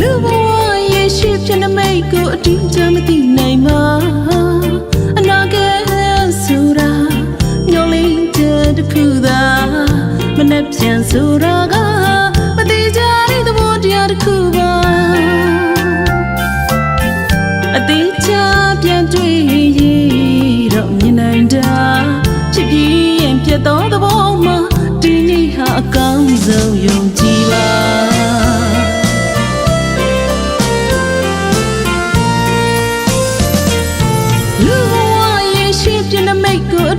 လူဘဝရဲ့ရှိဖြစ်နေမိတ်ကိုအတိအကျမသိနိုင်ပါအနာဂတ်ဆိုတာမျောလင်းတဲ့တစ်ခုသာမနဲ့ပြန်ဆိုတာကမတိကြတဲ့သဘောတရားတစ်ခုပါအသေးချပြန်တွေ့ရတော့မြင်နိုင်တာဖြစ်ပြီးရင်ပြတ်သောသဘောမှာဒီနေ့ဟာအကောင်းဆုံးယုံကြည်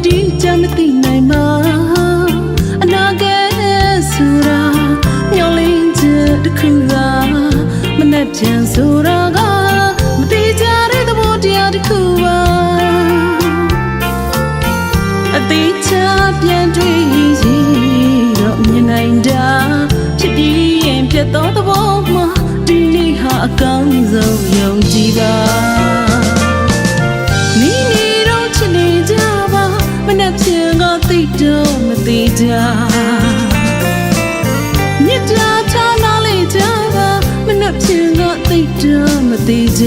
တ်ကိုအတိအကျမသိနိုင်ပါအနာဂတ်ဆိုတာမျောလင်းချက်တစ်ခုကမနဲ့ပြန်ဆိုတာကမတိကြတဲ့သဘောတရားတစ်ခုပါအသေးချပြန်တွေ့ရင်တော့မြင်နိုင်တာဖြစ်ပြီးရင်ပြတ်သောသဘောမှာဒီနေ့ဟာအကောင်းဆုံးယုံကြည်ပါ တော့မသိကြမြစ်တာထားနာလေးကြပါမနှက်ချင်ကသိတော့မသိကြ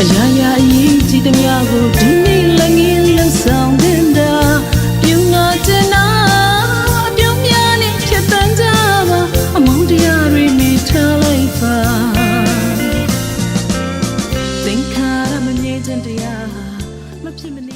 အရာရာအရေးကြီးတဲ့များကိုဒီနေ့လည်းငင်းလန်းဆောင်တင်တာပြုံးငါတင်နာပြုံးများနဲ့ဖြစ်တန်ကြပါအမောင်းတရားတွေနေထားလိုက်ပါသင်္ခါရမငြိမ်းချမ်းတရားမဖြစ်မနေ